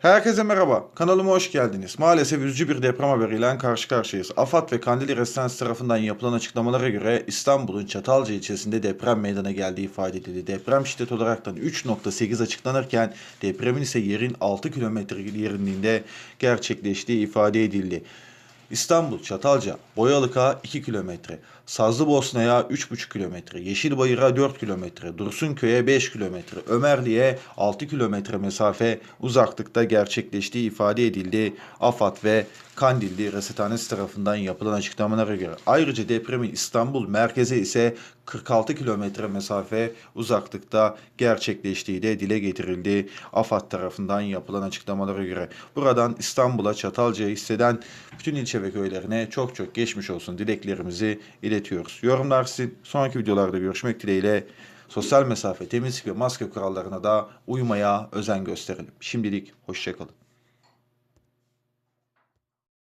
Herkese merhaba. Kanalıma hoş geldiniz. Maalesef üzücü bir deprem haberiyle karşı karşıyayız. AFAD ve Kandili Residence tarafından yapılan açıklamalara göre İstanbul'un Çatalca ilçesinde deprem meydana geldiği ifade edildi. Deprem şiddet olaraktan 3.8 açıklanırken depremin ise yerin 6 kilometre derinliğinde gerçekleştiği ifade edildi. İstanbul, Çatalca, Boyalık'a 2 kilometre, Sazlıbosna'ya 3,5 kilometre, Yeşilbayır'a 4 kilometre, Dursunköy'e 5 kilometre, Ömerli'ye 6 kilometre mesafe uzaklıkta gerçekleştiği ifade edildi. AFAD ve Kandilli Resethanesi tarafından yapılan açıklamalara göre. Ayrıca depremin İstanbul merkeze ise 46 kilometre mesafe uzaklıkta gerçekleştiği de dile getirildi. AFAD tarafından yapılan açıklamalara göre. Buradan İstanbul'a, Çatalca'ya hisseden bütün ilçe ve köylerine çok çok geçmiş olsun dileklerimizi iletiyoruz. Yorumlar sizin. Sonraki videolarda görüşmek dileğiyle. Sosyal mesafe, temizlik ve maske kurallarına da uymaya özen gösterelim. Şimdilik hoşçakalın.